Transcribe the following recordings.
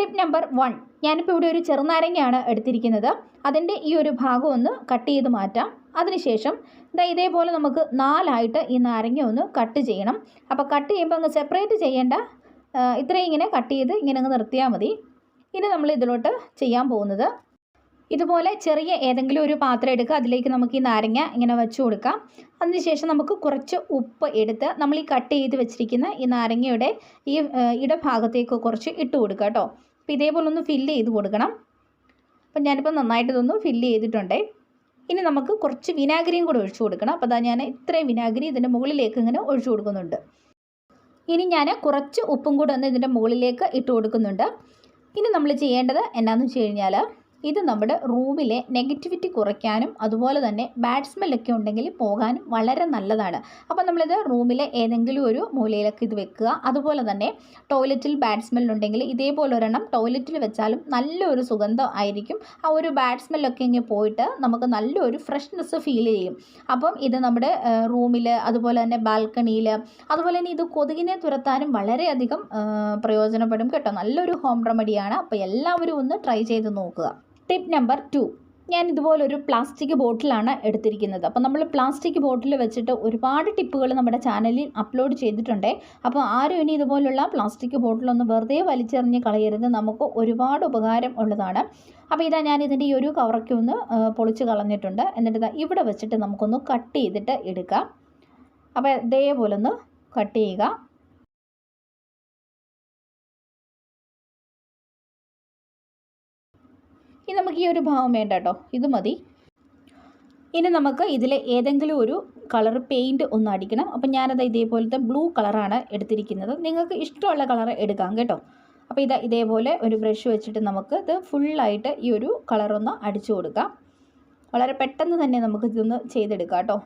Tip number one ഞാനിപ്പോൾ ഇവിടെ ഒരു ചെറുനാരങ്ങയാണ് എടുത്തിരിക്കുന്നത്. അതിന്റെ ഈ ഒരു ഭാഗം ഒന്ന് കട്ട് ചെയ്ത് മാറ്റാം. അതിനുശേഷം ഇതാ ഇതേപോലെ നമുക്ക് നാലായിട്ട് ഈ നാരങ്ങ ഒന്ന് കട്ട് ചെയ്യണം. അപ്പോൾ കട്ട് ചെയ്യുമ്പോൾ അങ്ങ് സെപ്പറേറ്റ് ചെയ്യേണ്ട ഇത്രയും ഇങ്ങനെ കട്ട് ചെയ്ത് ഇങ്ങനെ അങ്ങ് നിർത്തിയാൽ മതി. ഇനി നമ്മൾ ഇതിലോട്ട് ചെയ്യാൻ പോകുന്നത് ഇതുപോലെ ചെറിയ ഏതെങ്കിലും ഒരു പാത്രം എടുക്കുക. അതിലേക്ക് നമുക്ക് ഈ നാരങ്ങ ഇങ്ങനെ വെച്ച് കൊടുക്കാം. അതിനുശേഷം നമുക്ക് കുറച്ച് ഉപ്പ് എടുത്ത് നമ്മൾ ഈ കട്ട് ചെയ്ത് വെച്ചിരിക്കുന്ന ഈ നാരങ്ങയുടെ ഈ ഇടഭാഗത്തേക്ക് കുറച്ച് ഇട്ട് കൊടുക്കുക കേട്ടോ. അപ്പോൾ ഇതേപോലെ ഒന്ന് ഫില്ല് ചെയ്ത് കൊടുക്കണം. അപ്പം ഞാനിപ്പോൾ നന്നായിട്ട് ഇതൊന്ന് ഫില്ല് ചെയ്തിട്ടുണ്ടേ. ഇനി നമുക്ക് കുറച്ച് വിനാഗിരിയും കൂടെ ഒഴിച്ചു കൊടുക്കണം. അപ്പോൾ അതാ ഞാൻ ഇത്രയും വിനാഗിരി ഇതിന്റെ മുകളിലേക്ക് ഇങ്ങനെ ഒഴിച്ചു കൊടുക്കുന്നുണ്ട്. ഇനി ഞാൻ കുറച്ച് ഉപ്പും കൂടെ ഒന്ന് ഇതിന്റെ മുകളിലേക്ക് ഇട്ട് കൊടുക്കുന്നുണ്ട്. ഇനി നമ്മൾ ചെയ്യേണ്ടത് എന്നാന്ന് വെച്ച് കഴിഞ്ഞാൽ ഇത് നമ്മുടെ റൂമിലെ നെഗറ്റിവിറ്റി കുറയ്ക്കാനും അതുപോലെ തന്നെ ബാഡ് സ്മെല്ലൊക്കെ ഉണ്ടെങ്കിൽ പോകാനും വളരെ നല്ലതാണ്. അപ്പോൾ നമ്മളിത് റൂമിലെ ഏതെങ്കിലും ഒരു മൂലയിലൊക്കെ ഇത് വെക്കുക. അതുപോലെ തന്നെ ടോയ്ലറ്റിൽ ബാഡ് സ്മെല്ലുണ്ടെങ്കിൽ ഇതേപോലെ ഒരെണ്ണം ടോയ്ലറ്റിൽ വെച്ചാലും നല്ലൊരു സുഗന്ധം ആയിരിക്കും. ആ ഒരു ബാഡ് സ്മെല്ലൊക്കെ ഇങ്ങനെ പോയിട്ട് നമുക്ക് നല്ലൊരു ഫ്രഷ്നെസ് ഫീൽ ചെയ്യും. അപ്പം ഇത് നമ്മുടെ റൂമിൽ അതുപോലെ തന്നെ ബാൽക്കണിയിൽ അതുപോലെ തന്നെ ഇത് കൊതുകിനെ തുരത്താനും വളരെയധികം പ്രയോജനപ്പെടും കേട്ടോ. നല്ലൊരു ഹോം റെമഡിയാണ്. അപ്പോൾ എല്ലാവരും ഒന്ന് ട്രൈ ചെയ്ത് നോക്കുക. ടിപ്പ് നമ്പർ ടു ഞാൻ ഇതുപോലൊരു പ്ലാസ്റ്റിക് ബോട്ടിലാണ് എടുത്തിരിക്കുന്നത്. അപ്പോൾ നമ്മൾ പ്ലാസ്റ്റിക് ബോട്ടിൽ വെച്ചിട്ട് ഒരുപാട് ടിപ്പുകൾ നമ്മുടെ ചാനലിൽ അപ്ലോഡ് ചെയ്തിട്ടുണ്ട്. അപ്പോൾ ആരും ഇനി ഇതുപോലുള്ള പ്ലാസ്റ്റിക് ബോട്ടിലൊന്ന് വെറുതെ വലിച്ചെറിഞ്ഞ് കളയരുത്. നമുക്ക് ഒരുപാട് ഉപകാരം ഉള്ളതാണ്. അപ്പോൾ ഇതാ ഞാൻ ഇതിന്റെ ഈ ഒരു കവറൊക്കെ ഒന്ന് പൊളിച്ച് കളഞ്ഞിട്ടുണ്ട്. എന്നിട്ട് ഇവിടെ വെച്ചിട്ട് നമുക്കൊന്ന് കട്ട് ചെയ്തിട്ട് എടുക്കാം. അപ്പോൾ ഇതേപോലെ ഒന്ന് കട്ട് ചെയ്യുക. ഇനി നമുക്ക് ഈ ഒരു ഭാവം വേണ്ട കേട്ടോ. ഇത് മതി. ഇനി നമുക്ക് ഇതിൽ ഏതെങ്കിലും ഒരു കളർ പെയിന്റ് ഒന്ന് അടിക്കണം. അപ്പം ഞാനത് ഇതേപോലത്തെ ബ്ലൂ കളറാണ് എടുത്തിരിക്കുന്നത്. നിങ്ങൾക്ക് ഇഷ്ടമുള്ള കളർ എടുക്കാം കേട്ടോ. അപ്പോൾ ഇത് ഇതേപോലെ ഒരു ബ്രഷ് വെച്ചിട്ട് നമുക്ക് ഇത് ഫുള്ളായിട്ട് ഈ ഒരു കളറൊന്ന് അടിച്ചു കൊടുക്കാം. വളരെ പെട്ടെന്ന് തന്നെ നമുക്ക് ഇതൊന്ന് ചെയ്തെടുക്കാം കേട്ടോ.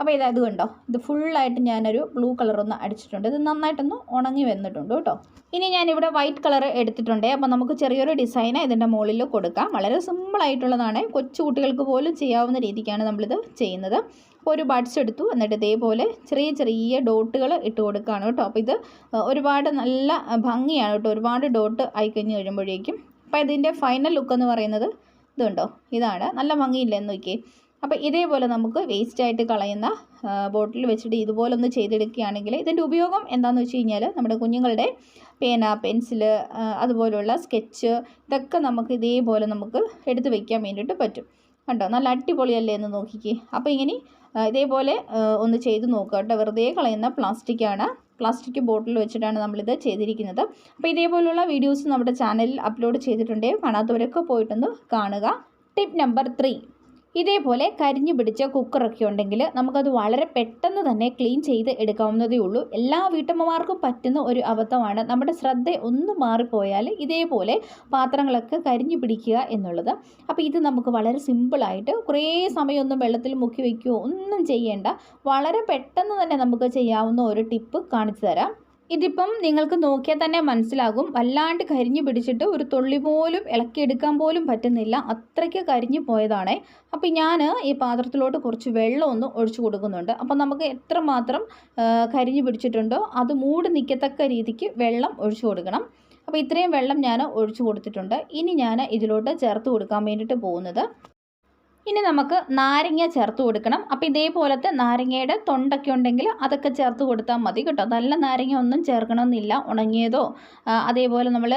അപ്പോൾ ഇത് അതുകൊണ്ടോ കണ്ടോ? ഇത് ഫുള്ളായിട്ട് ഞാനൊരു ബ്ലൂ കളറൊന്ന് അടിച്ചിട്ടുണ്ട്. ഇത് നന്നായിട്ടൊന്ന് ഉണങ്ങി വന്നിട്ടുണ്ട് കേട്ടോ. ഇനി ഞാനിവിടെ വൈറ്റ് കളർ എടുത്തിട്ടുണ്ട്. അപ്പോൾ നമുക്ക് ചെറിയൊരു ഡിസൈന് ഇതിന്റെ മുകളിൽ കൊടുക്കാം. വളരെ സിമ്പിളായിട്ടുള്ളതാണ് കൊച്ചു കുട്ടികൾക്ക് പോലും ചെയ്യാവുന്ന രീതിക്കാണ് നമ്മളിത് ചെയ്യുന്നത്. അപ്പോൾ ഒരു ബഡ്സ് എടുത്തു. എന്നിട്ട് ഇതേപോലെ ചെറിയ ചെറിയ ഡോട്ടുകൾ ഇട്ട് കൊടുക്കുകയാണ് കേട്ടോ. അപ്പോൾ ഇത് ഒരുപാട് നല്ല ഭംഗിയാണ് കേട്ടോ. ഒരുപാട് ഡോട്ട് ആയിക്കഴിഞ്ഞ് കഴിയുമ്പോഴേക്കും അപ്പോൾ ഇതിന്റെ ഫൈനൽ ലുക്ക് എന്ന് പറയുന്നത് ഇതുണ്ടോ ഇതാണ്. നല്ല ഭംഗിയില്ല എന്ന് നോക്കിയേ. അപ്പോൾ ഇതേപോലെ നമുക്ക് വേസ്റ്റ് ആയിട്ട് കളയുന്ന ബോട്ടിൽ വെച്ചിട്ട് ഇതുപോലെ ഒന്ന് ചെയ്തെടുക്കുകയാണെങ്കിൽ ഇതിന്റെ ഉപയോഗം എന്താണെന്ന് വെച്ച് കഴിഞ്ഞാൽ നമ്മുടെ കുഞ്ഞുങ്ങളുടെ പേന പെൻസിൽ അതുപോലുള്ള സ്കെച്ച് ഇതൊക്കെ നമുക്ക് ഇതേപോലെ നമുക്ക് എടുത്ത് വയ്ക്കാൻ വേണ്ടിയിട്ട് പറ്റും. കണ്ടോ? നല്ല അടിപൊളിയല്ലേ എന്ന് നോക്കിക്കേ. അപ്പോൾ ഇങ്ങനെ ഇതേപോലെ ഒന്ന് ചെയ്ത് നോക്കുക കേട്ടോ. വെറുതെ കളയുന്ന പ്ലാസ്റ്റിക്കാണ് പ്ലാസ്റ്റിക് ബോട്ടിൽ വെച്ചിട്ടാണ് നമ്മളിത് ചെയ്തിരിക്കുന്നത്. അപ്പോൾ ഇതേപോലുള്ള വീഡിയോസ് നമ്മുടെ ചാനലിൽ അപ്ലോഡ് ചെയ്തിട്ടുണ്ട്. കാണാത്തവരൊക്കെ പോയിട്ടൊന്ന് കാണുക. ടിപ്പ് നമ്പർ ത്രീ ഇതേപോലെ കരിഞ്ഞു പിടിച്ച കുക്കറൊക്കെ ഉണ്ടെങ്കിൽ നമുക്കത് വളരെ പെട്ടെന്ന് തന്നെ ക്ലീൻ ചെയ്ത് എടുക്കാവുന്നതേ ഉള്ളൂ. എല്ലാ വീട്ടമ്മമാർക്കും പറ്റുന്ന ഒരു അബദ്ധമാണ്. നമ്മുടെ ശ്രദ്ധ ഒന്ന് മാറിപ്പോയാൽ ഇതേപോലെ പാത്രങ്ങളൊക്കെ കരിഞ്ഞു പിടിക്കുക എന്നുള്ളത്. അപ്പോൾ ഇത് നമുക്ക് വളരെ സിമ്പിളായിട്ട് കുറേ സമയമൊന്നും വെള്ളത്തിൽ മുക്കി വയ്ക്കുകയോ ഒന്നും ചെയ്യേണ്ട വളരെ പെട്ടെന്ന് തന്നെ നമുക്ക് ചെയ്യാവുന്ന ഒരു ടിപ്പ് കാണിച്ചു തരാം. ഇതിപ്പം നിങ്ങൾക്ക് നോക്കിയാൽ തന്നെ മനസ്സിലാകും. വല്ലാണ്ട് കരിഞ്ഞു പിടിച്ചിട്ട് ഒരു തുള്ളി പോലും ഇളക്കിയെടുക്കാൻ പോലും പറ്റുന്നില്ല. അത്രയ്ക്ക് കരിഞ്ഞു പോയതാണ്. അപ്പോൾ ഞാൻ ഈ പാത്രത്തിലോട്ട് കുറച്ച് വെള്ളം ഒന്ന് ഒഴിച്ചു കൊടുക്കുന്നുണ്ട്. അപ്പോൾ നമുക്ക് എത്രമാത്രം മാത്രം കരിഞ്ഞു പിടിച്ചിട്ടുണ്ടോ അത് മൂടി നിൽക്കത്തക്ക രീതിക്ക് വെള്ളം ഒഴിച്ചു കൊടുക്കണം. അപ്പോൾ ഇത്രയും വെള്ളം ഞാൻ ഒഴിച്ചു കൊടുത്തിട്ടുണ്ട്. ഇനി ഞാൻ ഇതിലോട്ട് ചേർത്ത് കൊടുക്കാൻ വേണ്ടിയിട്ട് പോകുന്നത് ഇനി നമുക്ക് നാരങ്ങ ചേർത്ത് കൊടുക്കണം. അപ്പോൾ ഇതേപോലത്തെ നാരങ്ങയുടെ തൊണ്ടൊക്കെ ഉണ്ടെങ്കിൽ അതൊക്കെ ചേർത്ത് കൊടുത്താൽ മതി കേട്ടോ. നല്ല നാരങ്ങ ഒന്നും ചേർക്കണമെന്നില്ല ഉണങ്ങിയതോ. അതേപോലെ നമ്മൾ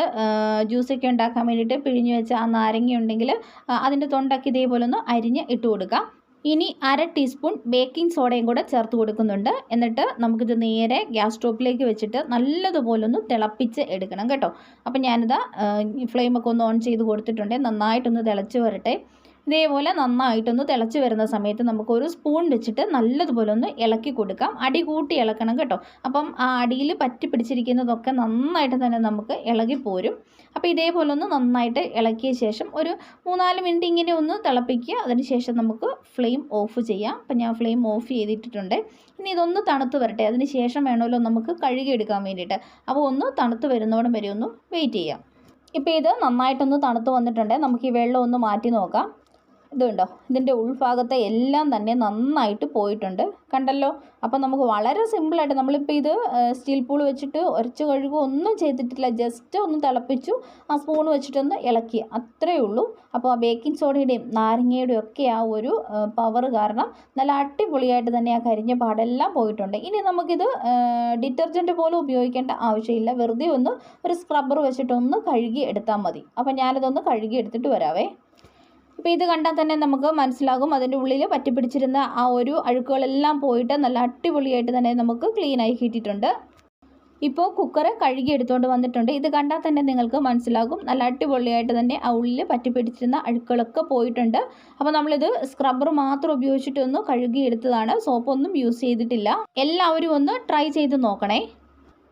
ജ്യൂസൊക്കെ ഉണ്ടാക്കാൻ വേണ്ടിയിട്ട് പിഴിഞ്ഞ് വെച്ച ആ നാരങ്ങ ഉണ്ടെങ്കിൽ അതിന്റെ തൊണ്ടൊക്കെ ഇതേപോലെ ഒന്ന് അരിഞ്ഞ് ഇട്ട് കൊടുക്കാം. ഇനി അര ടീസ്പൂൺ ബേക്കിംഗ് സോഡയും കൂടെ ചേർത്ത് കൊടുക്കുന്നുണ്ട്. എന്നിട്ട് നമുക്കിത് നേരെ ഗ്യാസ് സ്റ്റോപ്പിലേക്ക് വെച്ചിട്ട് നല്ലതുപോലെ ഒന്ന് തിളപ്പിച്ച് എടുക്കണം കേട്ടോ. അപ്പം ഞാനിതാ ഫ്ലെയിമൊക്കെ ഒന്ന് ഓൺ ചെയ്ത് കൊടുത്തിട്ടുണ്ട്. നന്നായിട്ടൊന്ന് തിളച്ച് വരട്ടെ. ഇതേപോലെ നന്നായിട്ടൊന്ന് തിളച്ച് വരുന്ന സമയത്ത് നമുക്ക് ഒരു സ്പൂൺ വെച്ചിട്ട് നല്ലതുപോലെ ഒന്ന് ഇളക്കി കൊടുക്കാം. അടി കൂട്ടി ഇളക്കണം കേട്ടോ. അപ്പം ആ അടിയിൽ പറ്റി പിടിച്ചിരിക്കുന്നതൊക്കെ നന്നായിട്ട് തന്നെ നമുക്ക് ഇളകി പോരും. അപ്പോൾ ഇതേപോലെ ഒന്ന് നന്നായിട്ട് ഇളക്കിയ ശേഷം ഒരു മൂന്നാൽ മിനിറ്റ് ഇങ്ങനെ ഒന്ന് തിളപ്പിക്കുക. അതിനുശേഷം നമുക്ക് ഫ്ലെയിം ഓഫ് ചെയ്യാം. അപ്പം ഞാൻ ഫ്ലെയിം ഓഫ് ചെയ്തിട്ടിട്ടുണ്ട്. ഇനി ഇതൊന്ന് തണുത്ത് വരട്ടെ. അതിന് ശേഷം വേണമല്ലോ നമുക്ക് കഴുകിയെടുക്കാൻ വേണ്ടിയിട്ട്. അപ്പോൾ ഒന്ന് തണുത്ത് വരുന്നോടം വരെ ഒന്ന് വെയിറ്റ് ചെയ്യാം. ഇപ്പോൾ ഇത് നന്നായിട്ടൊന്ന് തണുത്ത് വന്നിട്ടുണ്ട്. നമുക്ക് ഈ വെള്ളം ഒന്ന് മാറ്റി നോക്കാം. ഇതുണ്ടോ? ഇതിന്റെ ഉൾഭാഗത്തെ എല്ലാം തന്നെ നന്നായിട്ട് പോയിട്ടുണ്ട്. കണ്ടല്ലോ? അപ്പോൾ നമുക്ക് വളരെ സിമ്പിളായിട്ട് നമ്മളിപ്പോൾ ഇത് സ്റ്റീൽ പൂൾ വെച്ചിട്ട് ഉരച്ച് കഴുകുക ഒന്നും ചെയ്തിട്ടില്ല. ജസ്റ്റ് ഒന്ന് തിളപ്പിച്ചു ആ സ്പൂൺ വെച്ചിട്ടൊന്ന് ഇളക്കി. അത്രയേ ഉള്ളൂ. അപ്പോൾ ആ ബേക്കിംഗ് സോഡയുടെയും നാരങ്ങയുടെയും ഒക്കെ ആ ഒരു പവർ കാരണം നല്ല അടിപൊളിയായിട്ട് തന്നെ ആ കരിഞ്ഞ പാടെല്ലാം പോയിട്ടുണ്ട്. ഇനി നമുക്കിത് ഡിറ്റർജന്റ് പോലും ഉപയോഗിക്കേണ്ട ആവശ്യമില്ല. വെറുതെ ഒന്ന് ഒരു സ്ക്രബ്ബർ വെച്ചിട്ടൊന്ന് കഴുകി എടുത്താൽ മതി. അപ്പോൾ ഞാനിതൊന്ന് കഴുകി എടുത്തിട്ട് വരാവേ. ഇപ്പോൾ ഇത് കണ്ടാൽ തന്നെ നമുക്ക് മനസ്സിലാകും അതിന്റെ ഉള്ളിൽ പറ്റിപ്പിടിച്ചിരുന്ന ആ ഒരു അഴുക്കുകളെല്ലാം പോയിട്ട് നല്ല അടിപൊളിയായിട്ട് തന്നെ നമുക്ക് ക്ലീനായി കിട്ടിയിട്ടുണ്ട്. ഇപ്പോൾ കുക്കർ കഴുകി എടുത്തുകൊണ്ട് വന്നിട്ടുണ്ട്. ഇത് കണ്ടാൽ തന്നെ നിങ്ങൾക്ക് മനസ്സിലാകും നല്ല അടിപൊളിയായിട്ട് തന്നെ ആ ഉള്ളിൽ പറ്റിപ്പിടിച്ചിരുന്ന അഴുക്കുകളൊക്കെ പോയിട്ടുണ്ട്. അപ്പോൾ നമ്മളിത് സ്ക്രബ്ബർ മാത്രം ഉപയോഗിച്ചിട്ടൊന്ന് കഴുകി എടുത്തതാണ്. സോപ്പൊന്നും യൂസ് ചെയ്തിട്ടില്ല. എല്ലാവരും ഒന്ന് ട്രൈ ചെയ്ത് നോക്കണേ.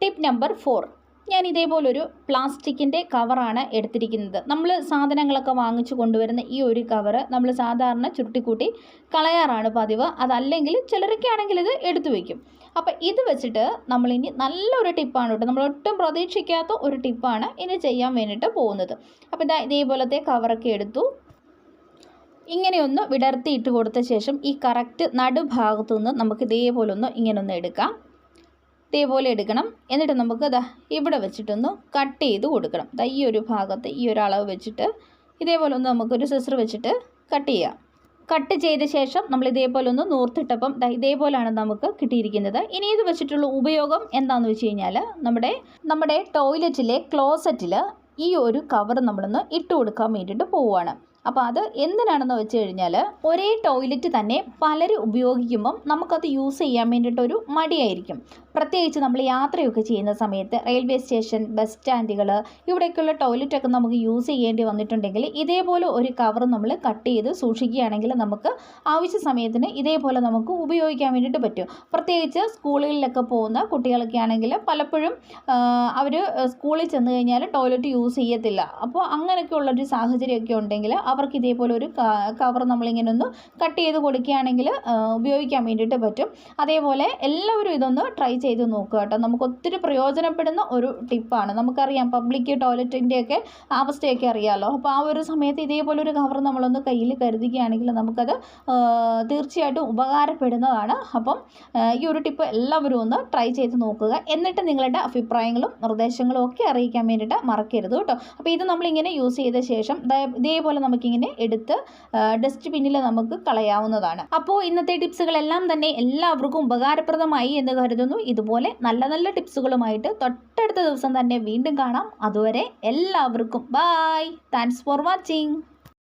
ടിപ്പ് നമ്പർ ഫോർ ഞാൻ ഇതേപോലൊരു പ്ലാസ്റ്റിക്കിന്റെ കവറാണ് എടുത്തിരിക്കുന്നത്. നമ്മൾ സാധനങ്ങളൊക്കെ വാങ്ങിച്ചു കൊണ്ടുവരുന്ന ഈ ഒരു കവറ് നമ്മൾ സാധാരണ ചുരുട്ടിക്കൂട്ടി കളയാറാണ് പതിവ്. അതല്ലെങ്കിൽ ചിലരൊക്കെയാണെങ്കിൽ ഇത് എടുത്തു വയ്ക്കും അപ്പോൾ ഇത് വെച്ചിട്ട് നമ്മളിനി നല്ലൊരു ടിപ്പാണ് കേട്ടോ. നമ്മൾ ഒട്ടും പ്രതീക്ഷിക്കാത്ത ഒരു ടിപ്പാണ് ഇനി ചെയ്യാൻ വേണ്ടിയിട്ട് പോകുന്നത്. അപ്പോൾ ഇതാ ഇതേപോലത്തെ കവറൊക്കെ എടുത്തു. ഇങ്ങനെയൊന്ന് വിടർത്തി ഇട്ട് കൊടുത്ത ശേഷം ഈ കറക്റ്റ് നടുഭാഗത്തു നിന്ന് നമുക്ക് ഇതേപോലെ ഒന്ന് ഇങ്ങനെ ഒന്ന് എടുക്കാം. ഇതേപോലെ എടുക്കണം. എന്നിട്ട് നമുക്ക് ദാ ഇവിടെ വെച്ചിട്ടൊന്ന് കട്ട് ചെയ്ത് കൊടുക്കണം. ദാ ഈ ഒരു ഭാഗത്ത് ഈ ഒരു അളവ് വെച്ചിട്ട് ഇതേപോലെ ഒന്ന് നമുക്കൊരു സിസർ വെച്ചിട്ട് കട്ട് ചെയ്യാം. കട്ട് ചെയ്ത ശേഷം നമ്മൾ ഇതേപോലെ ഒന്ന് നൂർത്തിട്ടപ്പം ഇതേപോലെയാണ് നമുക്ക് കിട്ടിയിരിക്കുന്നത്. ഇനി ഇത് വെച്ചിട്ടുള്ള ഉപയോഗം എന്താണെന്ന് വെച്ച് കഴിഞ്ഞാൽ നമ്മുടെ നമ്മുടെ ടോയ്ലറ്റിലെ ക്ലോസറ്റിൽ ഈ ഒരു കവർ നമ്മളൊന്ന് ഇട്ട് കൊടുക്കാൻ വേണ്ടിയിട്ട് പോവുകയാണ് അപ്പോൾ അത് എന്തിനാണെന്ന് വെച്ച് കഴിഞ്ഞാൽ ഒരേ ടോയ്ലറ്റ് തന്നെ പലരും ഉപയോഗിക്കുമ്പം നമുക്കത് യൂസ് ചെയ്യാൻ വേണ്ടിയിട്ടൊരു മടിയായിരിക്കും. പ്രത്യേകിച്ച് നമ്മൾ യാത്രയൊക്കെ ചെയ്യുന്ന സമയത്ത് റെയിൽവേ സ്റ്റേഷൻ ബസ് സ്റ്റാൻഡുകൾ ഇവിടേക്കുള്ള ടോയ്ലറ്റൊക്കെ നമുക്ക് യൂസ് ചെയ്യേണ്ടി വന്നിട്ടുണ്ടെങ്കിൽ ഇതേപോലെ ഒരു കവർ നമ്മൾ കട്ട് ചെയ്ത് സൂക്ഷിക്കുകയാണെങ്കിൽ നമുക്ക് ആവശ്യ സമയത്തിന് ഇതേപോലെ നമുക്ക് ഉപയോഗിക്കാൻ വേണ്ടിയിട്ട് പറ്റും. പ്രത്യേകിച്ച് സ്കൂളുകളിലൊക്കെ പോകുന്ന കുട്ടികളൊക്കെ ആണെങ്കിൽ പലപ്പോഴും അവർ സ്കൂളിൽ ചെന്ന് കഴിഞ്ഞാൽ ടോയ്ലറ്റ് യൂസ് ചെയ്യത്തില്ല. അപ്പോൾ അങ്ങനെയൊക്കെ ഉള്ളൊരു സാഹചര്യമൊക്കെ ഉണ്ടെങ്കിൽ അവർക്ക് ഇതേപോലെ ഒരു കവർ നമ്മളിങ്ങനെ ഒന്ന് കട്ട് ചെയ്ത് കൊടുക്കുകയാണെങ്കിൽ ഉപയോഗിക്കാൻ വേണ്ടിയിട്ട് പറ്റും. അതേപോലെ എല്ലാവരും ഇതൊന്ന് ട്രൈ ചെയ്ത് നോക്കുക കേട്ടോ. നമുക്ക് ഒത്തിരി പ്രയോജനപ്പെടുന്ന ഒരു ടിപ്പാണ്. നമുക്കറിയാം പബ്ലിക് ടോയ്ലറ്റിന്റെയൊക്കെ അവസ്ഥയൊക്കെ അറിയാമല്ലോ അപ്പോൾ ആ ഒരു സമയത്ത് ഇതേപോലെ ഒരു കവർ നമ്മളൊന്ന് കയ്യിൽ കരുതുകയാണെങ്കിൽ നമുക്കത് തീർച്ചയായിട്ടും ഉപകാരപ്പെടുന്നതാണ്. അപ്പം ഈ ഒരു ടിപ്പ് എല്ലാവരും ഒന്ന് ട്രൈ ചെയ്ത് നോക്കുക. എന്നിട്ട് നിങ്ങളുടെ അഭിപ്രായങ്ങളും നിർദ്ദേശങ്ങളും ഒക്കെ അറിയിക്കാൻ വേണ്ടിയിട്ട് മറക്കരുത് കേട്ടോ. അപ്പോൾ ഇത് നമ്മളിങ്ങനെ യൂസ് ചെയ്ത ശേഷം ഇതേപോലെ നമുക്കിങ്ങനെ എടുത്ത് ഡസ്റ്റ്ബിന്നിൽ നമുക്ക് കളയാവുന്നതാണ്. അപ്പോൾ ഇന്നത്തെ ടിപ്സുകളെല്ലാം തന്നെ എല്ലാവർക്കും ഉപകാരപ്രദമായി എന്ന് കരുതുന്നു. ഇതുപോലെ നല്ല നല്ല ടിപ്സുകളുമായിട്ട് തൊട്ടടുത്ത ദിവസം തന്നെ വീണ്ടും കാണാം. അതുവരെ എല്ലാവർക്കും ബായ് താങ്ക്സ് ഫോർ വാച്ചിങ്